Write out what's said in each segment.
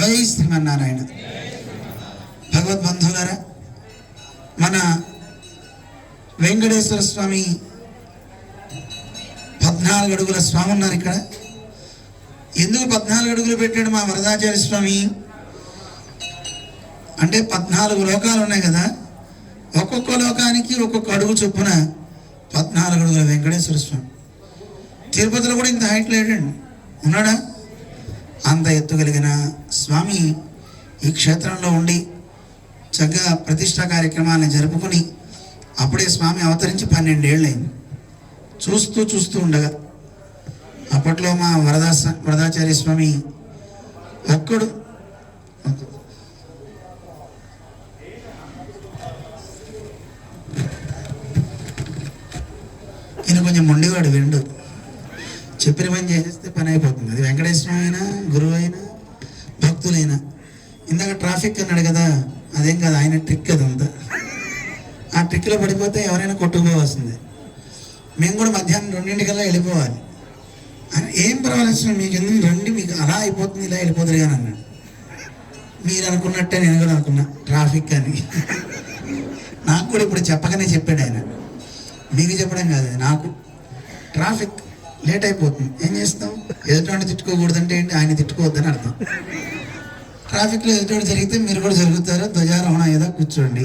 జై శ్రీమన్నారాయణ భగవద్బంధువులరా మన వెంకటేశ్వర స్వామి పద్నాలుగు అడుగుల స్వామి ఉన్నారు ఇక్కడ. ఎందుకు పద్నాలుగు అడుగులు పెట్టాడు మా వరదాచార్య స్వామి? అంటే పద్నాలుగు లోకాలు ఉన్నాయి కదా ఒక్కొక్క లోకానికి ఒక్కొక్క అడుగు చొప్పున పద్నాలుగు అడుగుల వెంకటేశ్వర స్వామి. తిరుపతిలో కూడా ఇంత హైట్ లేడండి ఉన్నాడా? అంత ఎత్తు కలిగిన స్వామి ఈ క్షేత్రంలో ఉండి చక్కగా ప్రతిష్టా కార్యక్రమాలను జరుపుకుని అప్పుడే స్వామి అవతరించి పన్నెండేళ్ళైంది చూస్తూ చూస్తూ ఉండగా అప్పట్లో మా వరదాస వరదాచార్య స్వామి ఒక్కడు ఈయన కొంచెం మొండివాడు విండు. చెప్పిన పని చేసేస్తే పని అయిపోతుంది. అది వెంకటేశ్వర అయినా గురువు అయినా భక్తులైనా. ఇందాక ట్రాఫిక్ అన్నాడు కదా అదేం కాదు ఆయన ట్రిక్ అదంతా. ఆ ట్రిక్లో పడిపోతే ఎవరైనా కొట్టుకోవాల్సిందే మేము కూడా మధ్యాహ్నం రెండింటికల్లా వెళ్ళిపోవాలి. ఏం పర్వాలేదు మీకు ఎందుకు రండి మీకు అలా అయిపోతుంది ఇలా వెళ్ళిపోతుంది కానీ అన్నాడు. మీరు అనుకున్నట్టే నేను కూడా అనుకున్నా ట్రాఫిక్ అని. నాకు కూడా ఇప్పుడు చెప్పకనే చెప్పాడు ఆయన. మీకు చెప్పడం కాదు నాకు. ట్రాఫిక్. లేట్ అయిపోతుంది. ఏం చేస్తాం ఎదుటి తిట్టుకోకూడదంటే ఏంటి? ఆయన తిట్టుకోవద్దని అర్థం. ట్రాఫిక్లో ఎదుటి జరిగితే మీరు కూడా జరుగుతారు. ధ్వజారోహణ ఏదో కూర్చోండి.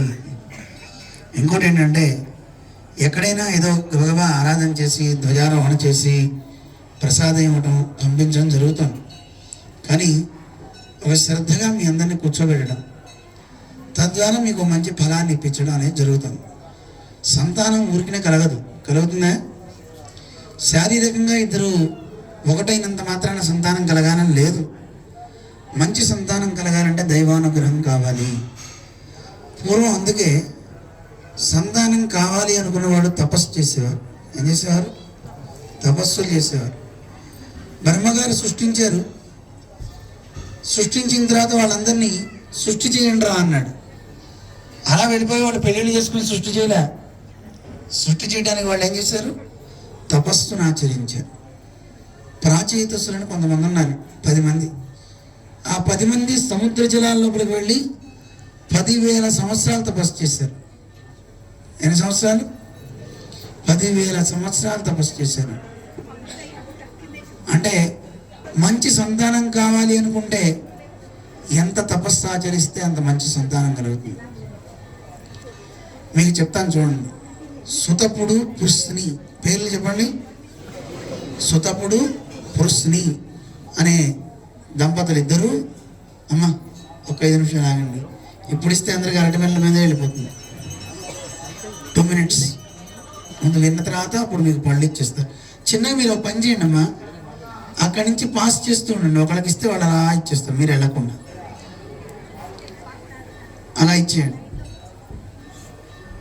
ఇంకోటి ఏంటంటే ఎక్కడైనా ఏదో గబగబా ఆరాధన చేసి ధ్వజారోహణ చేసి ప్రసాదం ఇవ్వటం పంపించడం జరుగుతుంది. కానీ ఒక శ్రద్ధగా మీ అందరినీ కూర్చోబెట్టడం తద్వారా మీకు మంచి ఫలాన్ని ఇప్పించడం అనేది జరుగుతుంది. సంతానం ఊరికినే కలగదు. కలుగుతుందా? శారీరకంగా ఇద్దరు ఒకటైనంత మాత్రాన సంతానం కలగాలని లేదు. మంచి సంతానం కలగాలంటే దైవానుగ్రహం కావాలి. పూర్వం అందుకే సంతానం కావాలి అనుకున్నవాడు తపస్సు చేసేవారు. ఏం చేసేవారు? తపస్సులు చేసేవారు. బ్రహ్మగారు సృష్టించారు. సృష్టించిన తర్వాత వాళ్ళందరినీ సృష్టి చేయండి రా అన్నాడు. అలా వెళ్ళిపోయి వాళ్ళు పెళ్ళిళ్ళు చేసుకుని సృష్టి చేయలే. సృష్టి చేయడానికి వాళ్ళు ఏం చేశారు? తపస్సును ఆచరించారు. ప్రాచీతసులని కొంతమంది ఉన్నారు పది మంది. ఆ పది మంది సముద్ర జలాల లోపలికి వెళ్ళి పదివేల సంవత్సరాలు తపస్సు చేశారు. ఎన్ని సంవత్సరాలు? పదివేల సంవత్సరాలు తపస్సు చేశారు. అంటే మంచి సంతానం కావాలి అనుకుంటే ఎంత తపస్సు ఆచరిస్తే అంత మంచి సంతానం కలుగుతుంది. మీకు చెప్తాను చూడండి. సుతపుడు పుష్ని పేర్లు చెప్పండి. సుతపుడు పురుస్ని అనే దంపతులు ఇద్దరు. అమ్మ ఒక ఐదు నిమిషాలు ఆగండి. ఇప్పుడు ఇస్తే అందరికి అరటి మెల్ల మీద వెళ్ళిపోతుంది. టూ మినిట్స్ ముందు విన్న తర్వాత అప్పుడు మీకు పళ్ళు ఇచ్చేస్తా. చిన్నగా మీరు పని చేయండి అమ్మా. అక్కడి నుంచి పాస్ చేస్తూ ఉండండి. ఒకళ్ళకి ఇస్తే వాళ్ళు అలా ఇచ్చేస్తారు. మీరు వెళ్ళకుండా. అలా ఇచ్చేయండి.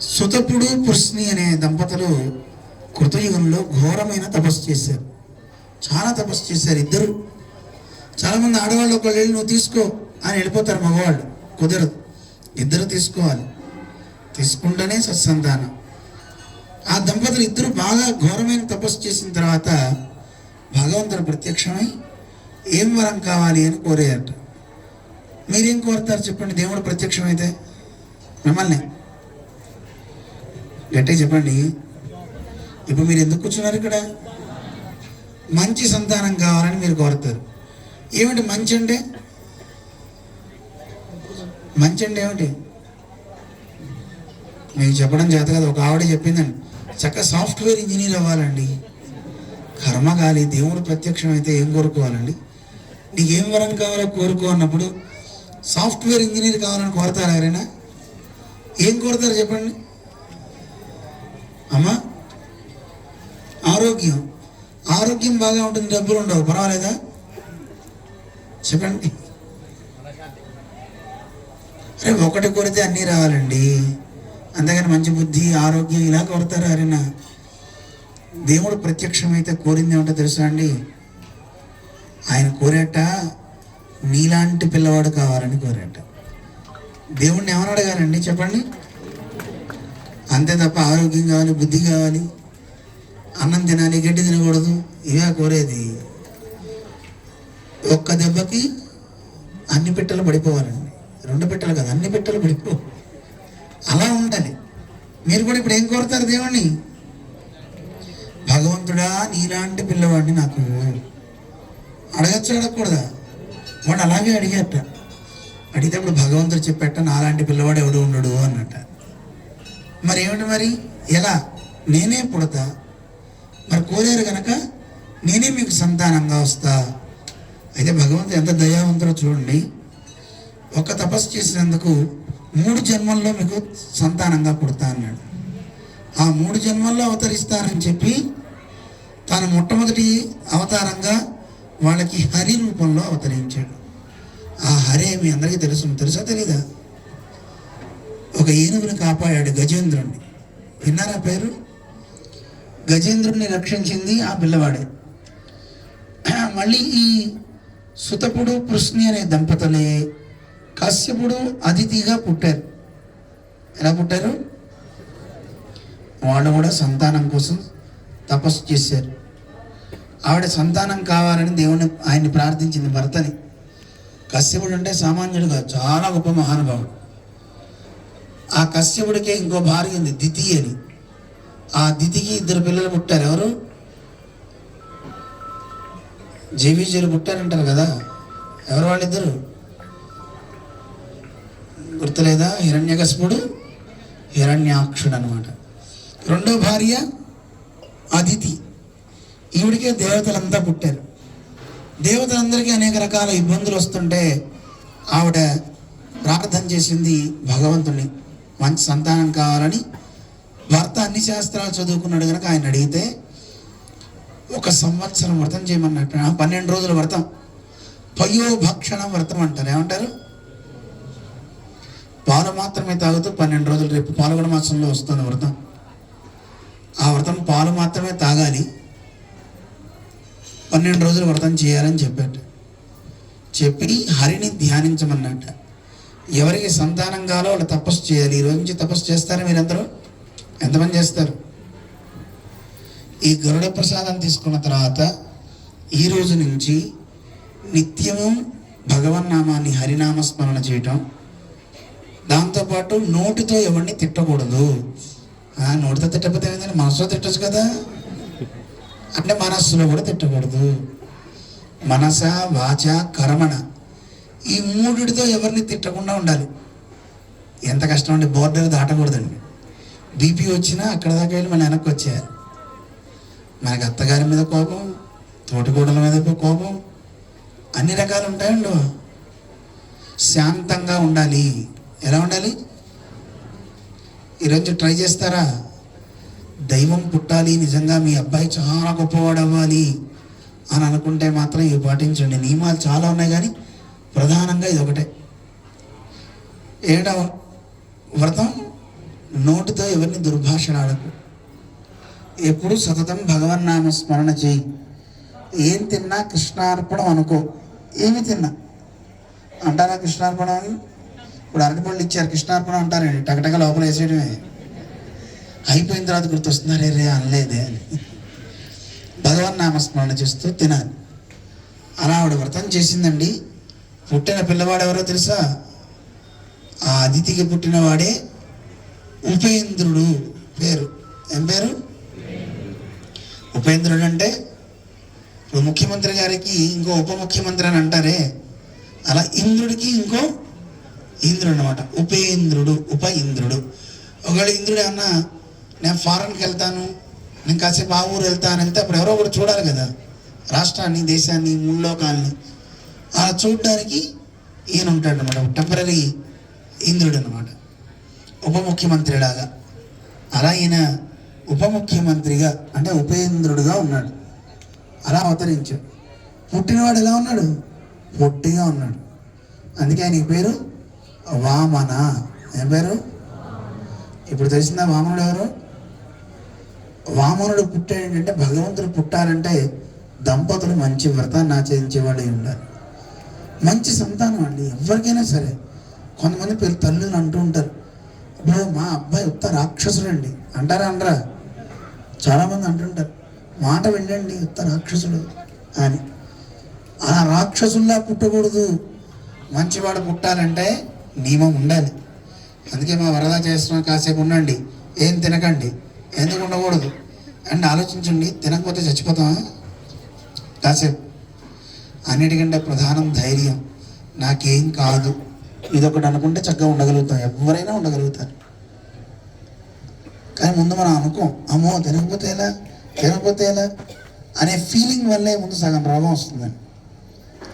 సుతపుడు పుష్ని అనే దంపతులు కృతయుగంలో ఘోరమైన తపస్సు చేశారు. చాలా తపస్సు చేశారు ఇద్దరు. చాలామంది ఆడవాళ్ళు ఒకళ్ళు వెళ్ళి నువ్వు తీసుకో అని వెళ్ళిపోతారు మగవాళ్ళు. కుదరదు. ఇద్దరు తీసుకోవాలి. తీసుకుంటేనే సత్సంతానం. ఆ దంపతులు ఇద్దరు బాగా ఘోరమైన తపస్సు చేసిన తర్వాత భగవంతుడు ప్రత్యక్షమై ఏం వరం కావాలి అని కోరేయట మీరేం కోరుతారు చెప్పండి? దేవుడు ప్రత్యక్షమైతే? మిమ్మల్ని. గట్టిగా చెప్పండి. ఇప్పుడు మీరు ఎందుకు కూర్చున్నారు ఇక్కడ? మంచి సంతానం కావాలని మీరు కోరుతారు. ఏమిటి మంచి అంటే? మంచి అంటే ఏమిటి? నేను చెప్పడం చేత కదా ఒక ఆవిడ చెప్పిందండి. చక్కగా సాఫ్ట్వేర్ ఇంజనీర్ అవ్వాలండి. కర్మ కాలి దేవుడు ప్రత్యక్షం అయితే ఏం కోరుకోవాలండి? నీకు ఏం వరం కావాలో కోరుకో అన్నప్పుడు సాఫ్ట్వేర్ ఇంజనీర్ కావాలని కోరతారు ఎవరైనా? ఏం కోరుతారు చెప్పండి. అమ్మా ఆరోగ్యం. ఆరోగ్యం బాగా ఉంటుంది డబ్బులు ఉండవు. పర్వాలేదా? చెప్పండి. అరే ఒకటి కొడితే అన్నీ రావాలండి. అందుకని మంచి బుద్ధి ఆరోగ్యం ఇలా కోరుతారు అరేనా. దేవుడు ప్రత్యక్షమైతే కోరింది ఏమంటో తెలుసా అండి? ఆయన కోరేట నీలాంటి పిల్లవాడు కావాలని కోరేట. దేవుణ్ణి ఏమని అడగాలండి? చెప్పండి. అంతే తప్ప ఆరోగ్యం కావాలి బుద్ధి కావాలి. అన్నం తినాలి గడ్డి తినకూడదు ఇవే కోరేది. ఒక్క దెబ్బకి అన్ని పెట్టెలు పడిపోవాలండి. రెండు పెట్టెలు కాదు అన్ని పెట్టెలు పడిపో అలా ఉండాలి. మీరు కూడా ఇప్పుడు ఏం కోరుతారు దేవుణ్ణి? భగవంతుడా నీలాంటి పిల్లవాడిని నాకు అడగచ్చు అడగకూడదా? వాడు అలాగే అడిగేట. ఇప్పుడు భగవంతుడు చెప్పేట నాలాంటి పిల్లవాడు ఎవడు ఉండడు అన్నట్ట. మరి ఏమిటి మరి? ఎలా? నేనే పుడతా? మరి కోరారు కనుక నేనే మీకు సంతానంగా వస్తా. అయితే భగవంతుడు ఎంత దయావంతుడో చూడండి. ఒక తపస్సు చేసినందుకు మూడు జన్మల్లో మీకు సంతానంగా పుడతా అన్నాడు. ఆ మూడు జన్మల్లో అవతరిస్తానని చెప్పి తాను మొట్టమొదటి అవతారంగా వాళ్ళకి హరి రూపంలో అవతరించాడు. ఆ హరే మీ అందరికీ తెలుసు. తెలుసా తెలీదా? ఒక ఏనుగుని కాపాడాడు గజేంద్రుణ్ణి. విన్నారా పేరు? గజేంద్రుణ్ణి రక్షించింది ఆ పిల్లవాడే. మళ్ళీ ఈ సుతపుడు పృష్ణి అనే దంపతులే కశ్యపుడు అతిథిగా పుట్టారు. ఎలా పుట్టారు? వాళ్ళు కూడా సంతానం కోసం తపస్సు చేశారు. ఆవిడ సంతానం కావాలని దేవుని ఆయన్ని ప్రార్థించింది భర్తని. కశ్యపుడు అంటే సామాన్యుడుగా చాలా గొప్ప మహానుభావుడు. ఆ కశ్యపుడికే ఇంకో భార్య ఉంది దితి అని. ఆ దితికి ఇద్దరు పిల్లలు పుట్టారు. ఎవరు? జేబీజీలు పుట్టారంటారు కదా. ఎవరు వాళ్ళిద్దరు? గుర్తులేదా? హిరణ్యకస్ముడు హిరణ్యాక్షుడు అనమాట రెండో భార్య అదితి. ఈవిడికే దేవతలంతా పుట్టారు. దేవతలందరికీ అనేక రకాల ఇబ్బందులు వస్తుంటే ఆవిడ ప్రార్థన చేసింది భగవంతుని మంచి సంతానం కావాలని భర్త అన్ని శాస్త్రాలు చదువుకున్నాడు కనుక ఆయన అడిగితే ఒక సంవత్సరం వ్రతం చేయమన్నట్టు. పన్నెండు రోజుల వ్రతం. పయోభక్షణం వ్రతం అంటారు. ఏమంటారు? పాలు మాత్రమే తాగుతూ పన్నెండు రోజులు రేపు పాల్గొన మాసంలో వస్తుంది వ్రతం. ఆ వ్రతం పాలు మాత్రమే తాగాలి. పన్నెండు రోజులు వ్రతం చేయాలని చెప్పాడు. చెప్పి హరిని ధ్యానించమన్నట్ట. ఎవరికి సంతానం కావాలో వాళ్ళు తపస్సు చేయాలి. ఈ రోజు నుంచి తపస్సు చేస్తారా మీరందరూ? ఎంతమంది చేస్తారు? ఈ గరుడ ప్రసాదం తీసుకున్న తర్వాత ఈ రోజు నుంచి నిత్యము భగవన్నామాన్ని హరినామస్మరణ చేయటం. దాంతోపాటు నోటితో ఎవరిని తిట్టకూడదు. ఆ, నోటితో తిట్టకపోతే ఏంటంటే మనసులో తిట్టచ్చు కదా. అంటే మనస్సులో కూడా తిట్టకూడదు. మనస వాచ కర్మణ ఈ మూడిటితో ఎవరిని తిట్టకుండా ఉండాలి. ఎంత కష్టం అండి బోర్డర్ దాటకూడదండి. బీపీ వచ్చినా అక్కడ దాకా వెళ్ళి మన వెనక్కి వచ్చేయాలి. మనకి అత్తగారి మీద కోపం తోటికోడల మీద కోపం అన్ని రకాలు ఉంటాయండి. శాంతంగా ఉండాలి. ఎలా ఉండాలి? ఈరోజు ట్రై చేస్తారా? దైవం పుట్టాలి నిజంగా మీ అబ్బాయి చాలా గొప్పవాడు అవ్వాలి అని అనుకుంటే మాత్రం ఇవి పాటించండి. నియమాలు చాలా ఉన్నాయి కానీ ప్రధానంగా ఇది ఒకటే ఏడవ వ్రతం? నోటితో ఎవరిని దుర్భాషలాడకు ఎప్పుడు సతతం భగవన్నామ స్మరణ చేయి. ఏం తిన్నా కృష్ణార్పణం అనుకో. ఏమి తిన్నా? అంటారా కృష్ణార్పణం అని? ఇప్పుడు అరటిపళ్ళు ఇచ్చారు కృష్ణార్పణం అంటారండి టకటక లోపల వేసేయడమే. అయిపోయిన తర్వాత గుర్తొస్తుంది? రే రే అనలేదే అని. భగవన్ నామస్మరణ చేస్తూ తినాలి. అలా ఆవిడ వ్రతం చేసిందండి. పుట్టిన పిల్లవాడు ఎవరో తెలుసా? ఆ అతిథికి పుట్టినవాడే ఉపేంద్రుడు పేరు. ఏం పేరు? ఉపేంద్రుడు అంటే ఇప్పుడు ముఖ్యమంత్రి గారికి ఇంకో ఉప ముఖ్యమంత్రి అని అంటారే. అలా ఇంద్రుడికి ఇంకో ఇంద్రుడు అనమాట ఉపేంద్రుడు ఉప ఇంద్రుడు. ఒకవేళ ఇంద్రుడు ఏమన్నా నేను ఫారెన్కి వెళ్తాను నేను కాసేపు ఆ ఊరు వెళ్తాను వెళ్తే అప్పుడు ఎవరో ఒకటి చూడాలి కదా. రాష్ట్రాన్ని దేశాన్ని ముల్లోకాల్ని అలా చూడడానికి ఈయన ఉంటాడు అనమాట టెంపరీ ఇంద్రుడు అనమాట ఉప ముఖ్యమంత్రి లాగా అలా ఈయన ఉప ముఖ్యమంత్రిగా అంటే ఉపేంద్రుడుగా ఉన్నాడు. అలా అవతరించాడు. పుట్టినవాడు ఎలా ఉన్నాడు? పొట్టిగా ఉన్నాడు. అందుకే ఆయన పేరు వామన. ఏం పేరు? ఇప్పుడు తెలిసిందా వామనుడు ఎవరు? వామనుడు పుట్టాడు ఏంటంటే భగవంతుడు పుట్టాలంటే దంపతులు మంచి వ్రతాన్ని ఆచరించేవాళ్ళు అయి ఉండాలి. మంచి సంతానం అండి. ఎవరికైనా సరే కొంతమంది పేరు తల్లులు అంటూ ఉంటారు. మా అబ్బాయి ఉత్త రాక్షసుడు అండి అంటారా? అనరా చాలామంది అంటుంటారు. మాట వినండి ఉత్త రాక్షసుడు అని. అలా రాక్షసుల్లా పుట్టకూడదు. మంచివాడు పుట్టాలంటే నియమం ఉండాలి. అందుకే మా వరద చేస్తున్న కాసేపు ఉండండి. ఏం తినకండి. ఎందుకు ఉండకూడదు? అండ్ ఆలోచించండి తినకపోతే చచ్చిపోతామా కాసేపు. అన్నిటికంటే ప్రధానం ధైర్యం. నాకేం కాదు. ఇదొకటి అనుకుంటే చక్కగా ఉండగలుగుతాం. ఎవరైనా ఉండగలుగుతారు. కానీ ముందు మనం అనుకోం అమ్మో తినకపోతే ఎలా? తినకపోతే ఎలా? అనే ఫీలింగ్ వల్లే ముందు సగం రోగం వస్తుందండి.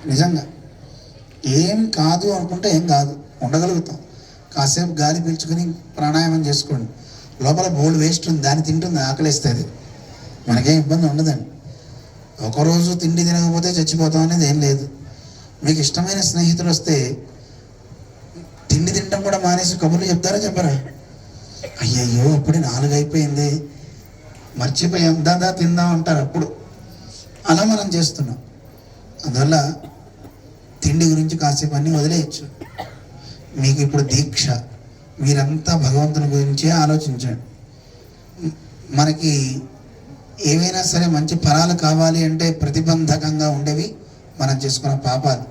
నిజంగా. ఏం కాదు అనుకుంటే ఏం కాదు. ఉండగలుగుతాం. కాసేపు గాలి పీల్చుకొని ప్రాణాయామం చేసుకోండి. లోపల బోల్డ్ వేస్ట్ ఉంది దాన్ని తింటుంది ఆకలిస్తుంది. మనకేం ఇబ్బంది ఉండదండి. ఒకరోజు తిండి తినకపోతే చచ్చిపోతాం అనేది ఏం లేదు. మీకు ఇష్టమైన స్నేహితులు వస్తే తిండి తింటం కూడా మానేసి కబుర్లు చెప్తారా చెప్పరా? అయ్యయ్యో అప్పుడే నాలుగు అయిపోయింది. మర్చిపోయాం. దాదా తిందాం అంటారు అప్పుడు. అలా మనం చేస్తున్నాం. అందువల్ల తిండి గురించి కాసేపు అన్నీ వదిలేయచ్చు. మీకు ఇప్పుడు దీక్ష. మీరంతా భగవంతుని గురించే ఆలోచించండి. మనకి ఏవైనా సరే మంచి ఫలాలు కావాలి అంటే ప్రతిబంధకంగా ఉండేవి మనం చేసుకున్న పాపాలు.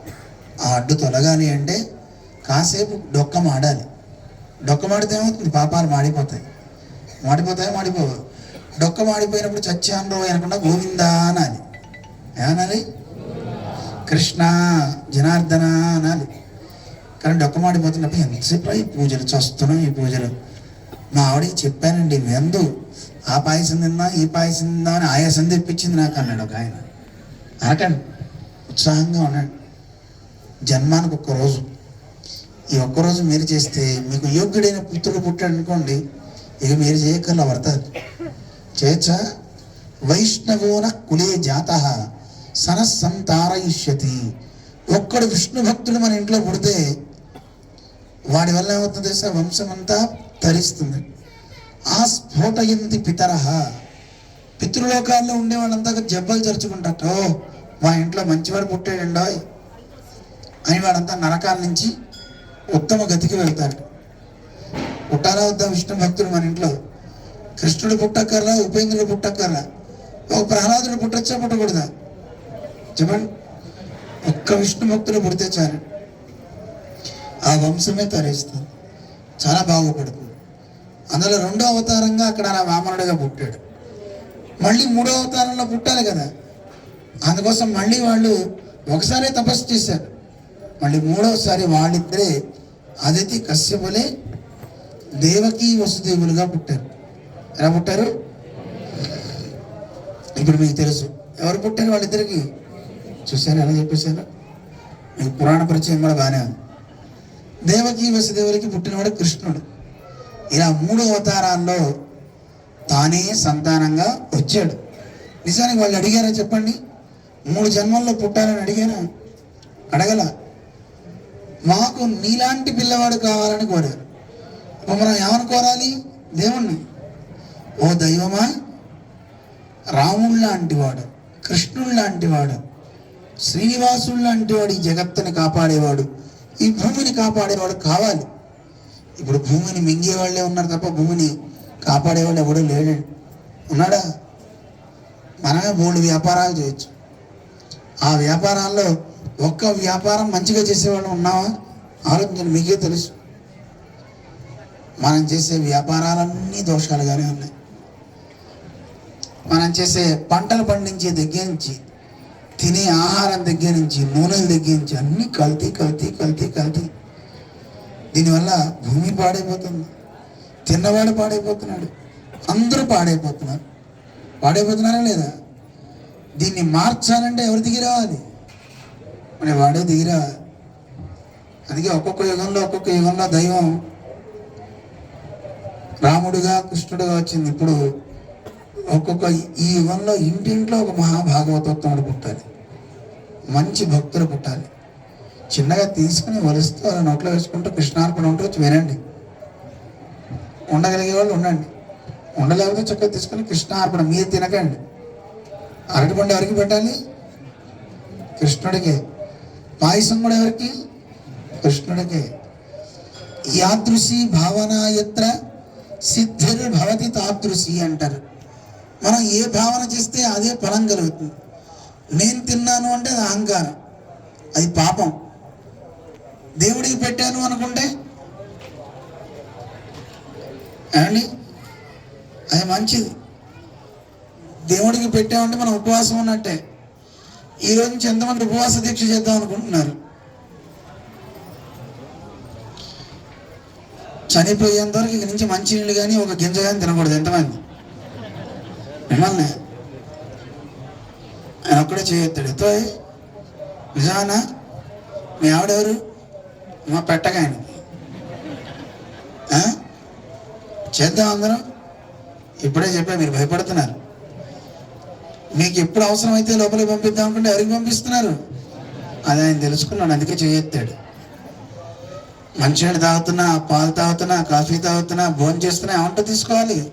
ఆ అడ్డు తొలగాలి అంటే కాసేపు డొక్క మాడాలి. డొక్క మాడితే ఏమవుతుంది? పాపాలు మాడిపోతాయి. మాడిపోతాయి? మాడిపోవు. డొక్క మాడిపోయినప్పుడు చచ్చాను అనకుండా గోవిందా అనాలి. ఏమనాలి? కృష్ణ జనార్దన అనాలి. కానీ డొక్క మాడిపోతున్నప్పుడు ఎంతసేపు ఈ పూజలు చస్తున్నాం ఈ పూజలు? మా ఆవిడకి చెప్పానండి వెందు ఆ పాయసం తిందా ఈ పాయసం తిందా అని ఆయాసం తెప్పించింది నాకు అన్నాడు ఒక ఆయన. అనకండి. ఉత్సాహంగా ఉన్నాడు. జన్మానికి ఒక్క రోజు ఈ ఒక్కరోజు మీరు చేస్తే మీకు యోగ్యుడైన పుత్రుడు పుట్టాడు అనుకోండి ఇక మీరు చేయకల్లా పడతారు చేయొచ్చా వైష్ణవోన కులే జాత సనస్సంతారయిష్యతి ఒక్కడు విష్ణు భక్తుడు మన ఇంట్లో పుడితే వాడి వల్ల ఏమవుతుంది తెలుసా? వంశమంతా తరిస్తుంది. ఆ స్ఫోటయంతి పితర. పితృలోకాల్లో ఉండేవాళ్ళంతా జబ్బలు చరుచుకుంటారట మా ఇంట్లో మంచివాడు పుట్టాడండోయ్ అని వాడంతా నరకాల నుంచి ఉత్తమ గతికి వెళ్తాడు. పుట్టాలా వద్ద విష్ణు భక్తుడు మన ఇంట్లో? కృష్ణుడు పుట్టక్కర్లా ఉపేంద్రుడు పుట్టక్కర్లా? ఒక ప్రహ్లాదుడు పుట్టచ్చా పుట్టకూడదా? చెప్పండి. ఒక్క విష్ణు భక్తుడు పుడితే చాలు. ఆ వంశమే తరేస్తుంది. చాలా బాగుపడుతుంది. అందులో రెండో అవతారంగా అక్కడ అలా వామనుడిగా పుట్టాడు. మళ్ళీ మూడో అవతారంలో పుట్టాలి కదా. అందుకోసం మళ్ళీ వాళ్ళు ఒకసారి తపస్సు చేశారు. మళ్ళీ మూడవసారి వాళ్ళిద్దరే అదితి కశ్యపులే దేవకి వసుదేవులుగా పుట్టారు. ఎలా పుట్టారు? ఇప్పుడు మీకు తెలుసు. ఎవరు పుట్టారు వాళ్ళిద్దరికి? చూశారు? ఎలా చెప్పేశారు? మీకు పురాణ పరిచయం కూడా బాగానే ఉంది. దేవకి వసుదేవులకి పుట్టినవాడు కృష్ణుడు. ఇలా మూడు అవతారాల్లో తానే సంతానంగా వచ్చాడు. నిజానికి వాళ్ళు అడిగారా చెప్పండి? మూడు జన్మల్లో పుట్టారని అడిగారా? అడగల. మాకు నీలాంటి పిల్లవాడు కావాలని కోరారు. ఇప్పుడు మనం ఏమని కోరాలి? దేవుణ్ణి. ఓ దైవమా రాముడు లాంటి వాడు కృష్ణుడు లాంటి వాడు శ్రీనివాసుడు లాంటి వాడు ఈ జగత్తుని కాపాడేవాడు ఈ భూమిని కాపాడేవాడు కావాలి. ఇప్పుడు భూమిని మింగే వాళ్ళే ఉన్నారు తప్ప భూమిని కాపాడేవాళ్ళు ఎవడో లేడు. ఉన్నాడా? మనమే మూడు వ్యాపారాలు చేయొచ్చు. ఆ వ్యాపారాల్లో ఒక్క వ్యాపారం మంచిగా చేసేవాళ్ళు ఉన్నావా? ఆలోచించండి మీకే తెలుసు. మనం చేసే వ్యాపారాలన్నీ దోషాలుగానే ఉన్నాయి. మనం చేసే పంటలు పండించే దగ్గర నుంచి తినే ఆహారం దగ్గర నుంచి నూనెల దగ్గర నుంచి అన్నీ కల్తీ కల్తీ కల్తీ కల్తీ. దీనివల్ల భూమి పాడైపోతుంది. తిన్నవాడు పాడైపోతున్నాడు. అందరూ పాడైపోతున్నారు. పాడైపోతున్నారా లేదా? దీన్ని మార్చాలంటే ఎవరు దిగి రావాలి? మరి వాడే దిగి అందుకే ఒక్కొక్క యుగంలో ఒక్కొక్క యుగంలో దైవం రాముడుగా కృష్ణుడుగా వచ్చింది. ఇప్పుడు ఒక్కొక్క ఈ యుగంలో ఇంటింట్లో ఒక మహాభాగవతోత్తముడు పుట్టాలి. మంచి భక్తులు పుట్టాలి. చిన్నగా తీసుకుని వలుస్తూ అలా నోట్లో వేసుకుంటూ కృష్ణార్పణ ఉంటూ వచ్చి వినండి. ఉండగలిగే వాళ్ళు ఉండండి. ఉండలేకపోతే చక్కగా తీసుకుని కృష్ణార్పణ మీరు తినకండి. అరటిపండు ఎవరికి పెట్టాలి? కృష్ణుడికే. పాయసం కూడా ఎవరికి? కృష్ణుడికి. యాదృశి భావన ఎత్ర సిద్ధిర్ భవతి తాదృశి అంటారు. మనం ఏ భావన చేస్తే అదే ఫలం కలుగుతుంది. నేను తిన్నాను అంటే అది అహంకారం. అది పాపం. దేవుడికి పెట్టాను అనుకుంటే? ఏమండి? అది మంచిది. దేవుడికి పెట్టామంటే మనం ఉపవాసం ఉన్నట్టే. ఈ రోజు నుంచి ఎంతమంది ఉపవాస దీక్ష చేద్దాం అనుకుంటున్నారు? చనిపోయేంత వరకు ఇక నుంచి మంచి నీళ్ళు కానీ ఒక గింజ కానీ తినకూడదు. ఎంతమంది? మిమ్మల్ని ఆయన ఒక్కడే చేయొద్దాడు ఎత్తో నిజానా మీ ఆవిడెవరు? మా పెట్టగా ఆయన చేద్దాం అందరం. ఇప్పుడే చెప్పా మీరు భయపడుతున్నారు. మీకు ఎప్పుడు అవసరమైతే లోపలికి పంపిద్దాం అనుకుంటే ఎవరికి పంపిస్తున్నారు? అది ఆయన తెలుసుకున్నాడు అందుకే చేయెత్తాడు. మంచినీళ్ళు తాగుతున్నా పాలు తాగుతున్నా కాఫీ తాగుతున్నా భోజనం చేస్తున్నా ఏమంటో తీసుకోవాలి?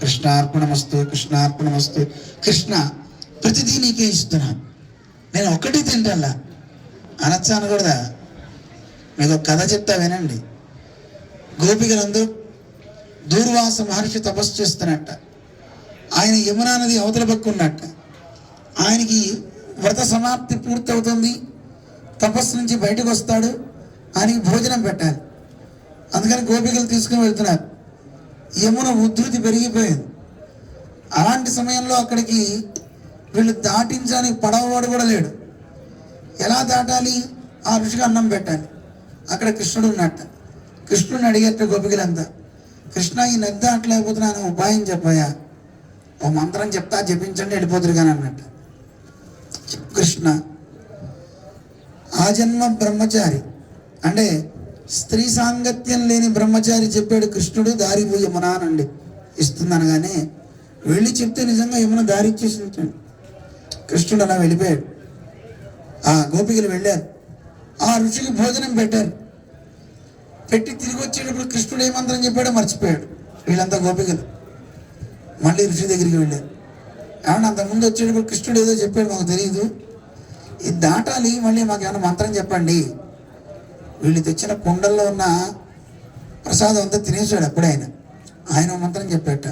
కృష్ణార్పణమస్తు కృష్ణార్పణమస్తు. కృష్ణ ప్రతిదీ నీకే ఇస్తున్నాను నేను ఒకటి తింటల్లా అనొచ్చా అనకూడదా మీకు ఒక కథ చెప్తా వినండి. గోపికలందరూ దూర్వాస మహర్షి తపస్సు చేస్తున్నట్ట. ఆయన యమునా నది అవతల పక్క ఉన్నట్ట. ఆయనకి వ్రత సమాప్తి పూర్తవుతుంది. తపస్సు నుంచి బయటకు వస్తాడు. ఆయనకి భోజనం పెట్టాలి. అందుకని గోపికలు తీసుకుని వెళ్తున్నారు. యమున ఉధృతి పెరిగిపోయింది. అలాంటి సమయంలో అక్కడికి వీళ్ళు దాటించడానికి పడవవాడు కూడా లేడు. ఎలా దాటాలి? ఆ ఋషికి అన్నం పెట్టాలి. అక్కడ కృష్ణుడు ఉన్నట్ట. కృష్ణుడిని అడిగేట గోపికలంతా కృష్ణ ఈ నది దాటలేకపోతున్నాను ఉపాయం చెప్పాయా? ఓ మంత్రం చెప్తా జపించండి వెళ్ళిపోతురు కానీ అన్నట్టు. కృష్ణ ఆ బ్రహ్మచారి. అంటే స్త్రీ సాంగత్యం లేని బ్రహ్మచారి చెప్పాడు కృష్ణుడు దారి పోయి యమునానండి ఇస్తుందనగానే ఇస్తుంది అనగానే వెళ్ళి చెప్తే నిజంగా యమున దారి ఇచ్చేసి కృష్ణుడు అలా వెళ్ళిపోయాడు. ఆ గోపికలు వెళ్ళారు. ఆ ఋషికి భోజనం పెట్టారు. పెట్టి తిరిగి వచ్చేటప్పుడు కృష్ణుడు ఏ మంత్రం చెప్పాడో మర్చిపోయాడు వీళ్ళంతా గోపికలు. మళ్ళీ ఋషి దగ్గరికి వెళ్ళారు. ఏమన్నా అంతకుముందు వచ్చేటప్పుడు కృష్ణుడు ఏదో చెప్పాడు మాకు తెలియదు ఇది దాటాలి మళ్ళీ మాకు ఏమైనా మంత్రం చెప్పండి. వీళ్ళు తెచ్చిన కుండల్లో ఉన్న ప్రసాదం అంతా తినేసాడు అప్పుడే ఆయన. ఆయన మంత్రం చెప్పాట.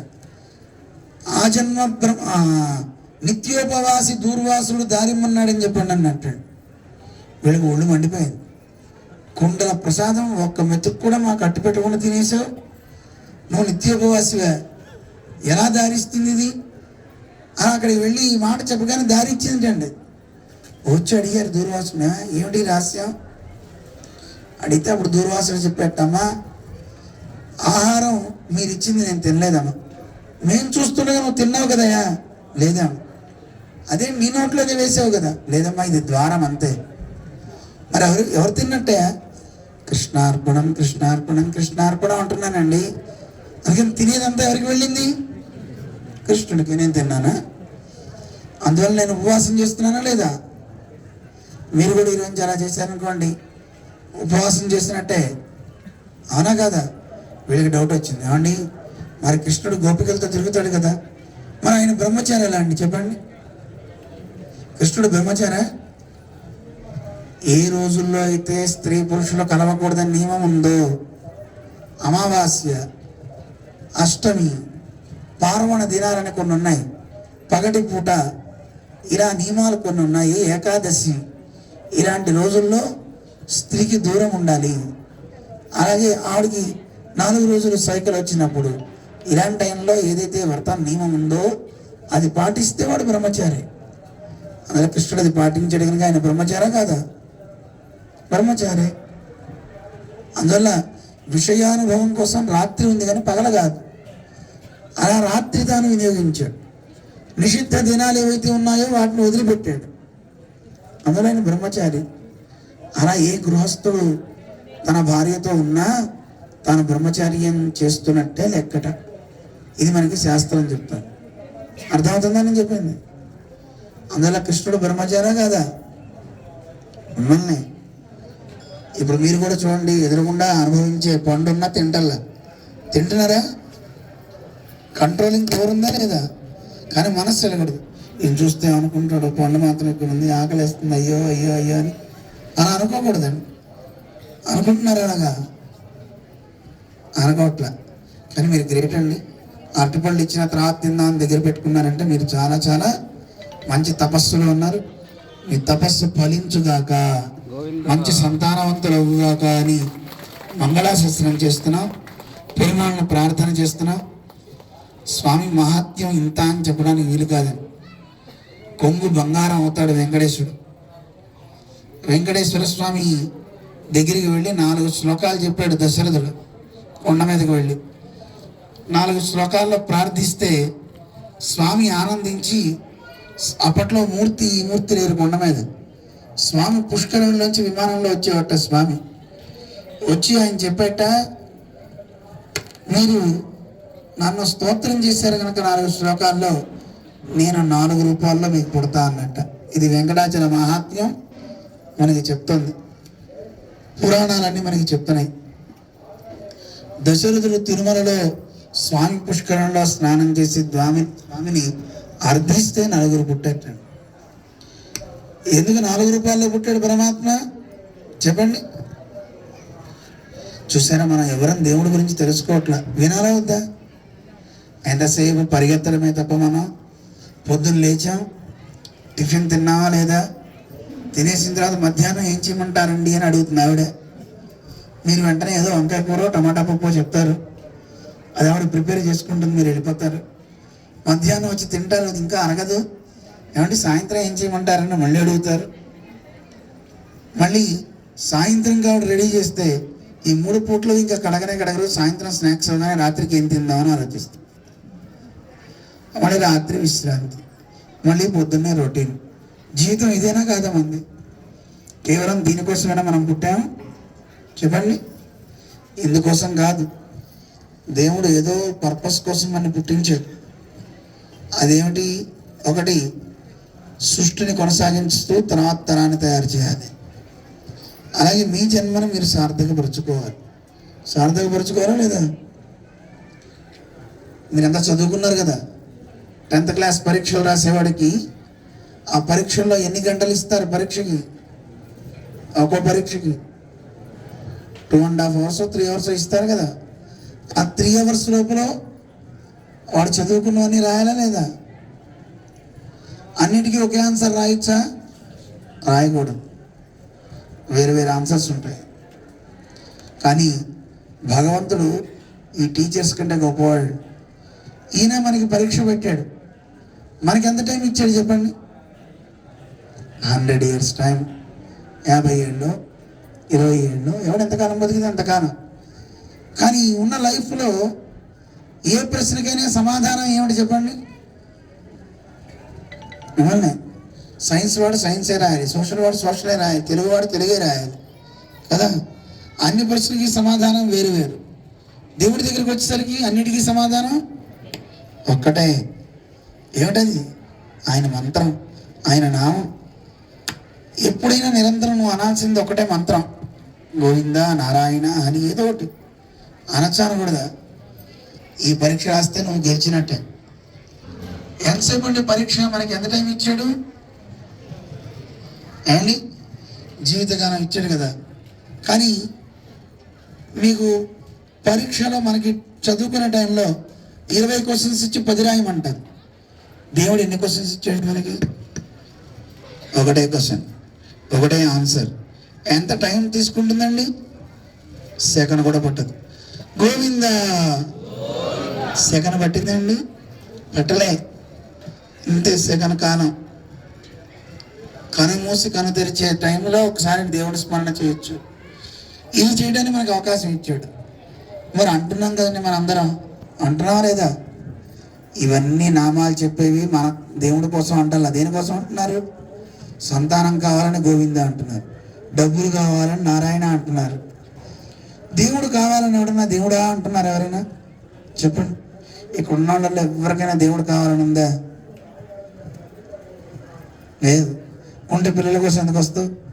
ఆ జన్మ నిత్యోపవాసి దూర్వాసుడు దారిమ్మన్నాడని చెప్పండి అన్నట్టు వీళ్ళకి ఒళ్ళు మండిపోయింది. కుండల ప్రసాదం ఒక్క మెతుకు కూడా మాకు అట్టు పెట్టకుండా తినేసావు. నువ్వు నిత్యోపవాసివే. ఎలా దారిస్తుంది ఇది? అక్కడికి వెళ్ళి ఈ మాట చెప్పగానే దారి ఇచ్చిందండి వచ్చి అడిగారు దూర్వాసున ఏమిటి రహస్యం? అడిగితే అప్పుడు దూర్వాసుడు చెప్పేటమ్మా ఆహారం మీరు ఇచ్చింది నేను తినలేదమ్మా. మేము చూస్తుండగా నువ్వు తిన్నావు కదయా లేదమ్మా. అదే మీ నోట్లోనే వేసావు కదా. లేదమ్మా ఇది ద్వారం అంతే. మరి ఎవరు ఎవరు తిన్నట్టే? కృష్ణార్పణం కృష్ణార్పణం కృష్ణార్పణం అంటున్నానండి. అందుకని తినేదంతా ఎవరికి వెళ్ళింది? కృష్ణుడికి నేను తిన్నానా? అందువల్ల నేను ఉపవాసం చేస్తున్నానా లేదా? మీరు కూడా ఈరోజు అలా చేశారనుకోండి. ఉపవాసం చేసినట్టే. అవునా కదా? వీళ్ళకి డౌట్ వచ్చింది. ఏమండి? మరి కృష్ణుడు గోపికలతో తిరుగుతాడు కదా. మరి ఆయన బ్రహ్మచారి ఎలా అండి? చెప్పండి. కృష్ణుడు బ్రహ్మచారా? ఏ రోజుల్లో అయితే స్త్రీ పురుషులు కలవకూడదని నియమం ఉందో అమావాస్య అష్టమి పార్వణ దినాలని కొన్ని ఉన్నాయి. పగటి పూట ఇలా నియమాలు కొన్ని ఉన్నాయి. ఏకాదశి ఇలాంటి రోజుల్లో స్త్రీకి దూరం ఉండాలి. అలాగే ఆవిడికి నాలుగు రోజులు సైకిల్ వచ్చినప్పుడు ఇలాంటి టైంలో ఏదైతే వ్రత నియమం ఉందో అది పాటిస్తే వాడు బ్రహ్మచారి. అందులో కృష్ణుడు అది పాటించాడు కనుక ఆయన బ్రహ్మచారా కాదా? బ్రహ్మచారే. అందువల్ల విషయానుభవం కోసం రాత్రి ఉంది కానీ పగల కాదు. అలా రాత్రి తాను వినియోగించాడు. నిషిద్ధ దినాలు ఏవైతే ఉన్నాయో వాటిని వదిలిపెట్టాడు. అందులో బ్రహ్మచారి అలా ఏ గృహస్థుడు తన భార్యతో ఉన్నా తాను బ్రహ్మచార్యం చేస్తున్నట్టే లెక్కట. ఇది మనకి శాస్త్రం చెప్తాను అర్థమవుతుందా నేను చెప్పింది? అందువల్ల కృష్ణుడు బ్రహ్మచారా కాదా? మిమ్మల్ని. ఇప్పుడు మీరు కూడా చూడండి ఎదురుగుండా అనుభవించే పండున్నా తింటల్లా. తింటున్నారా? కంట్రోలింగ్ పవర్ ఉందా లేదా? కానీ మనస్సు వెళ్ళకూడదు ఈయన చూస్తే అనుకుంటాడు పండు మాత్రం ఇక్కడ ఉంది ఆకలి వేస్తుంది అయ్యో అయ్యో అయ్యో అని. అలా అనుకోకూడదండి. అనుకుంటున్నారు అలాగా అనుకోవట్లే. కానీ మీరు గ్రేట్ అండి. అరటిపళ్ళు ఇచ్చిన తర్వాత తిందాం దగ్గర పెట్టుకున్నారంటే మీరు చాలా చాలా మంచి తపస్సులో ఉన్నారు. మీ తపస్సు ఫలించుగాక మంచి సంతానవంతులవుగాక అని మంగళాశాస్త్రం చేస్తున్నాం. పెరుమాళ్ళను ప్రార్థన చేస్తున్నాం. స్వామి మహాత్యం ఇంత అని చెప్పడానికి వీలు కాదని. కొంగు బంగారం అవుతాడు వెంకటేశ్వరుడు. వెంకటేశ్వర స్వామి దగ్గరికి వెళ్ళి నాలుగు శ్లోకాలు చెప్పాడు దశరథుడు కొండ మీదకి వెళ్ళి. నాలుగు శ్లోకాల్లో ప్రార్థిస్తే స్వామి ఆనందించి అప్పట్లో మూర్తి ఈ మూర్తి లేరు కొండ మీద. స్వామి పుష్కరంలోంచి విమానంలో వచ్చేవట స్వామి. వచ్చి ఆయన చెప్పేట మీరు నన్ను స్తోత్రం చేశారు కనుక నాలుగు శ్లోకాల్లో నేను నాలుగు రూపాల్లో మీకు పుడతా అన్నట్ట. ఇది వెంకటాచల మహాత్మ్యం మనకి చెప్తుంది. పురాణాలన్నీ మనకి చెప్తున్నాయి. దశరథుడు తిరుమలలో స్వామి పుష్కరంలో స్నానం చేసి స్వామి స్వామిని అర్థిస్తే నలుగురు పుట్టేటండి ఎందుకు నాలుగు రూపాయల్లో పుట్టాడు పరమాత్మ? చెప్పండి. చూసారా మనం ఎవరం దేవుడి గురించి తెలుసుకోవట్లా? వినాలా వద్దా? ఎంతసేపు పరిగెత్తడమే తప్ప మనం పొద్దున్న లేచాం టిఫిన్ తిన్నావా లేదా? తినేసిన తర్వాత మధ్యాహ్నం ఏం చేయమంటారండి అని అడుగుతుంది ఆవిడ. మీరు వెంటనే ఏదో వంకాయ కూర టమాటా పప్పు చెప్తారు. అది ఆవిడ ప్రిపేర్ చేసుకుంటుంది మీరు వెళ్ళిపోతారు. మధ్యాహ్నం వచ్చి తింటారు అది ఇంకా అనగదు ఏమంటే సాయంత్రం ఏం చేయమంటారని మళ్ళీ అడుగుతారు. మళ్ళీ సాయంత్రం ఆవిడ రెడీ చేస్తే ఈ మూడు పూట్లు ఇంకా కడగనే కడగరు. సాయంత్రం స్నాక్స్ అవగానే రాత్రికి ఏం తిందామని ఆలోచిస్తాం మళ్ళీ రాత్రి విశ్రాంతి. మళ్ళీ పొద్దున్నే రొటీన్. జీవితం ఇదేనా కాదా మంది? కేవలం దీనికోసమైనా మనం పుట్టాము చెప్పండి. ఇందుకోసం కాదు. దేవుడు ఏదో పర్పస్ కోసం మనం పుట్టించాడు. అదేమిటి? ఒకటి సృష్టిని కొనసాగిస్తూ తర్వాత తరాన్ని తయారు చేయాలి. అలాగే మీ జన్మను మీరు సార్థకపరుచుకోవాలి. సార్థకపరుచుకోవాలా లేదా? మీరంతా చదువుకున్నారు కదా? టెన్త్ క్లాస్ పరీక్షలు రాసేవాడికి ఆ పరీక్షల్లో ఎన్ని గంటలు ఇస్తారు పరీక్షకి? ఒక్కో పరీక్షకి. Two and half hours three hours ఇస్తారు కదా. ఆ త్రీ అవర్స్ లోపల వాడు చదువుకున్నవన్నీ రాయాలా లేదా? అన్నిటికీ ఒకే ఆన్సర్ రాయొచ్చా? రాయకూడదు. వేరు వేరు ఆన్సర్స్ ఉంటాయి. కానీ భగవంతుడు ఈ టీచర్స్ కంటే గొప్పవాడు. ఈయన మనకి పరీక్ష పెట్టాడు. మనకి ఎంత టైం ఇచ్చాడు చెప్పండి? Hundred years time. యాభై ఏళ్ళు ఇరవై ఏళ్ళు. ఎవడు ఎంతకాలం బతికితే అంతకాలం. కానీ ఉన్న లైఫ్లో ఏ ప్రశ్నకైనా సమాధానం ఏమిటి చెప్పండి? మిమ్మల్ని సైన్స్ వాడు సైన్సే రాయాలి సోషల్ వాడు సోషలే రాయాలి తెలుగు వాడు తెలుగే రాయాలి కదా? అన్ని ప్రశ్నలకి సమాధానం వేరు వేరు. దేవుడి దగ్గరికి వచ్చేసరికి అన్నిటికీ సమాధానం ఒక్కటే. ఏమిటది? ఆయన మంత్రం ఆయన నామం. ఎప్పుడైనా నిరంతరం నువ్వు అనాల్సింది ఒకటే మంత్రం. గోవింద నారాయణ అని ఏదో ఒకటి. అనొచ్చా కూడా. ఈ పరీక్ష రాస్తే నువ్వు గెలిచినట్టే. ఎంతసేపు అంటే పరీక్ష? మనకి ఎంత టైం ఇచ్చాడు? ఏమండి? జీవితకాలం ఇచ్చాడు కదా. కానీ మీకు పరీక్షలో మనకి చదువుకునే టైంలో ఇరవై క్వశ్చన్స్ ఇచ్చి పది రాయమంటారు. దేవుడు ఎన్ని క్వశ్చన్స్ ఇచ్చాడు మనకి? ఒకటే క్వశ్చన్ ఒకటే ఆన్సర్ ఎంత టైం తీసుకుంటుందండి? సెకండ్ కూడా పట్టదు. గోవింద! సెకండ్ పట్టిందండి? పట్టలే. ఇంతే సెకండ్ కాలం కను మూసి కను తెరిచే టైంలో ఒకసారి దేవుడి స్మరణ చేయొచ్చు. ఇది చేయడానికి మనకు అవకాశం ఇచ్చాడు. మరి అంటున్నాం కదండి మనందరం అంటున్నావా లేదా? ఇవన్నీ నామాలు చెప్పేవి మన దేవుడి కోసం అంటారు. దేనికోసం అంటున్నారు? సంతానం కావాలని గోవింద అంటున్నారు. డబ్బులు కావాలని నారాయణ అంటున్నారు. దేవుడు కావాలని ఎవడన్నా దేవుడా అంటున్నారు ఎవరైనా? చెప్పండి. ఇక్కడ ఉన్న వాళ్ళలో ఎవరికైనా దేవుడు కావాలని ఉందా? లేదు. ఉంటే పిల్లల కోసం ఎందుకు వస్తావు?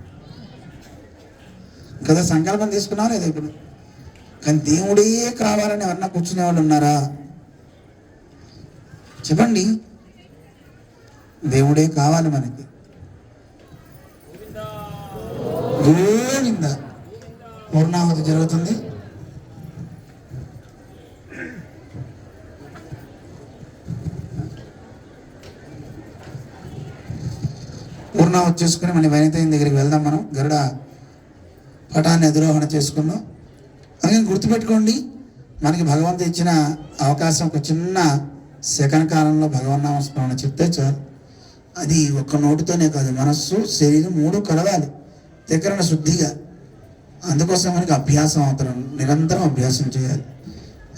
కదా సంకల్పం తీసుకున్నావు లేదా ఇప్పుడు? కానీ దేవుడే కావాలని ఎవరన్నా కూర్చునే వాళ్ళు ఉన్నారా? చెప్పండి. దేవుడే కావాలి మనకి. గోవింద. పూర్ణావతి జరుగుతుంది. పూర్ణావతి చేసుకుని మన వైనతయ్య దగ్గరికి వెళ్దాం మనం. గరుడ పటాన్ని అధిరోహణ చేసుకున్నాం అలాగే గుర్తుపెట్టుకోండి మనకి భగవంతుడు ఇచ్చిన అవకాశం ఒక చిన్న సెకండ్ కాలంలో భగవన్నామ స్మరణ చెప్తే చాలు. అది ఒక్క నోటితోనే కాదు మనస్సు శరీరం మూడు కలవాలి. దగ్గర శుద్ధిగా. అందుకోసం మనకి అభ్యాసం అవసరం నిరంతరం అభ్యాసం చేయాలి.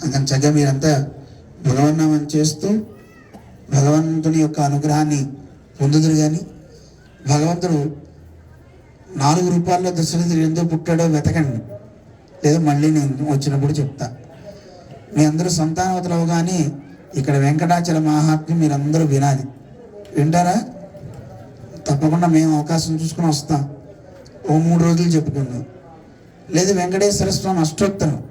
అందుకని చక్కగా మీరంతా భగవన్నామం చేస్తూ భగవంతుని యొక్క అనుగ్రహాన్ని పొందుదురు కానీ భగవంతుడు నాలుగు రూపాల్లో దశరథుడు ఎందుకు పుట్టాడో వెతకండి. లేదా మళ్ళీ నేను వచ్చినప్పుడు చెప్తా. మీ అందరూ సంతానవతలు అవగానే ఇక్కడ వెంకటాచల మహాత్మ్యం మీరందరూ వినాలి. వింటారా? తప్పకుండా మేము అవకాశం చూసుకుని వస్తాం. ఓ మూడు రోజులు చెప్పుకుందాం. లేదు వెంకటేశ్వర స్వామి అష్టోత్తరం.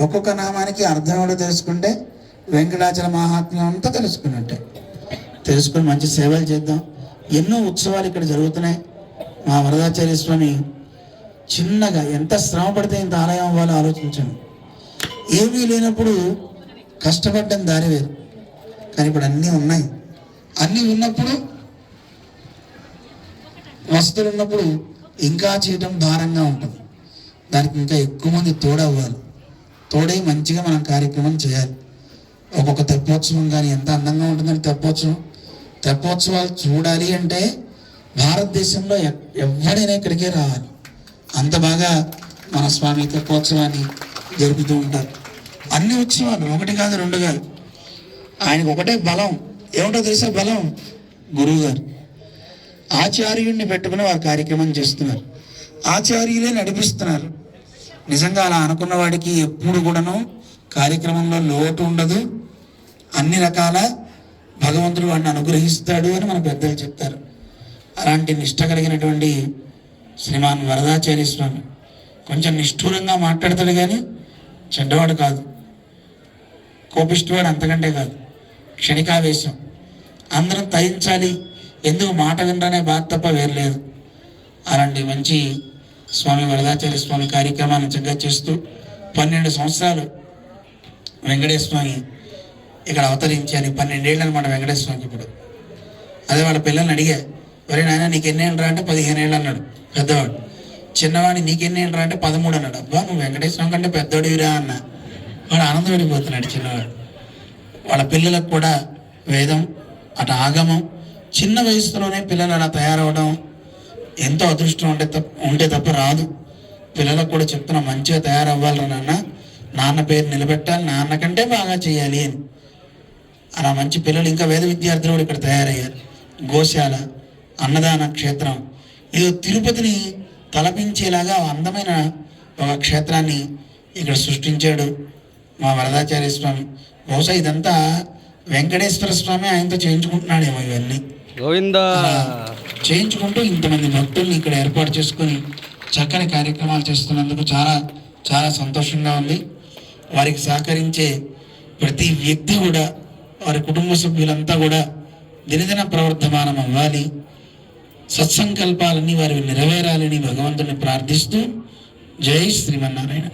ఒక్కొక్క నామానికి అర్థం కూడా తెలుసుకుంటే వెంకటాచల మహాత్మ్యం అంతా తెలుసుకున్నట్టే. తెలుసుకుని మంచి సేవలు చేద్దాం. ఎన్నో ఉత్సవాలు ఇక్కడ జరుగుతున్నాయి. మా వరదాచార్య స్వామి చిన్నగా ఎంత శ్రమ పడితే ఇంత ఆలయం అవ్వాలో ఆలోచించాను ఏమీ లేనప్పుడు కష్టపడ్డం దారి వేరు. కానీ ఇప్పుడు అన్నీ ఉన్నాయి. అన్నీ ఉన్నప్పుడు వసతులు ఉన్నప్పుడు ఇంకా చేయటం భారంగా ఉంటుంది. దానికి ఇంకా ఎక్కువ మంది తోడవ్వాలి. తోడై మంచిగా మనం కార్యక్రమం చేయాలి. ఒక్కొక్క తెప్పోత్సవం కానీ ఎంత అందంగా ఉంటుందని తెప్పోత్సవం. తెప్పోత్సవాలు చూడాలి అంటే భారతదేశంలో ఎక్- ఎవడైనా ఇక్కడికే రావాలి. అంత బాగా మన స్వామి తెప్పోత్సవాన్ని జరుపుతూ ఉంటారు. అన్ని ఉత్సవాలు ఒకటి కాదు రెండు కాదు. ఆయనకు ఒకటే బలం. ఏమిటో తెలుసా బలం? గురువు గారు ఆచార్యుడిని పెట్టుకుని వారు కార్యక్రమం చేస్తున్నారు. ఆచార్యులే నడిపిస్తున్నారు. నిజంగా అలా అనుకున్న వాడికి ఎప్పుడు కూడాను కార్యక్రమంలో లోటు ఉండదు. అన్ని రకాల భగవంతుడు వాడిని అనుగ్రహిస్తాడు అని మన పెద్దలు చెప్తారు. అలాంటి నిష్ట కలిగినటువంటి శ్రీమాన్ వరదాచార్య స్వామి. కొంచెం నిష్ఠూరంగా మాట్లాడతాడు కానీ చెడ్డవాడు కాదు. కోపిష్టివాడు అంతకంటే కాదు. క్షణికావేశం. అందరం తయించాలి. ఎందుకు మాట వినరనే బాధ తప్ప వేరలేదు అలాంటి మంచి స్వామి వరదాచార్య స్వామి కార్యక్రమాన్ని చక్కగా చేస్తూ పన్నెండు సంవత్సరాలు వెంకటేశ్వర స్వామి ఇక్కడ అవతరించాలి పన్నెండేళ్ళు అనమాట వెంకటేశ్వర స్వామికి ఇప్పుడు. అదే వాళ్ళ పిల్లల్ని అడిగా ఒరే నాయన నీకు ఎన్నేళ్ళు రా అంటే పదిహేను ఏళ్ళు అన్నాడు పెద్దవాడు. చిన్నవాడిని నీకు ఎన్ని రా అంటే పదమూడు అన్నాడు. అబ్బా నువ్వు వెంకటేశ్వరం కంటే పెద్దోడివిరా అన్నా. వాడు ఆనందపడిపోతున్నాడు చిన్నవాడు. వాళ్ళ పిల్లలకు కూడా వేదం అటు ఆగమం చిన్న వయసులోనే పిల్లలు అలా తయారవడం ఎంతో అదృష్టం ఉంటే తప్ప ఉంటే తప్ప రాదు. పిల్లలకు కూడా చెప్తున్నా మంచిగా తయారవ్వాలి నాన్న. నాన్న పేరు నిలబెట్టాలి నాన్న కంటే బాగా చేయాలి అని. అలా మంచి పిల్లలు ఇంకా వేద విద్యార్థులు కూడా ఇక్కడ తయారయ్యారు. గోశాల అన్నదాన క్షేత్రం. ఏదో తిరుపతిని తలపించేలాగా అందమైన ఒక క్షేత్రాన్ని ఇక్కడ సృష్టించాడు మా వరదాచార్య స్వామి. బహుశా ఇదంతా వెంకటేశ్వర స్వామి ఆయనతో చేయించుకుంటున్నాడేమో ఇవన్నీ. గోవిందా. చేయించుకుంటూ ఇంతమంది భక్తుల్ని ఇక్కడ ఏర్పాటు చేసుకొని చక్కని కార్యక్రమాలు చేస్తున్నందుకు చాలా చాలా సంతోషంగా ఉంది. వారికి సహకరించే ప్రతి వ్యక్తి కూడా వారి కుటుంబ సభ్యులంతా కూడా దినదిన ప్రవర్తమానం అవ్వాలి. సత్సంకల్పాలన్నీ వారివి నెరవేరాలని భగవంతుని ప్రార్థిస్తూ జై శ్రీమన్నారాయణ.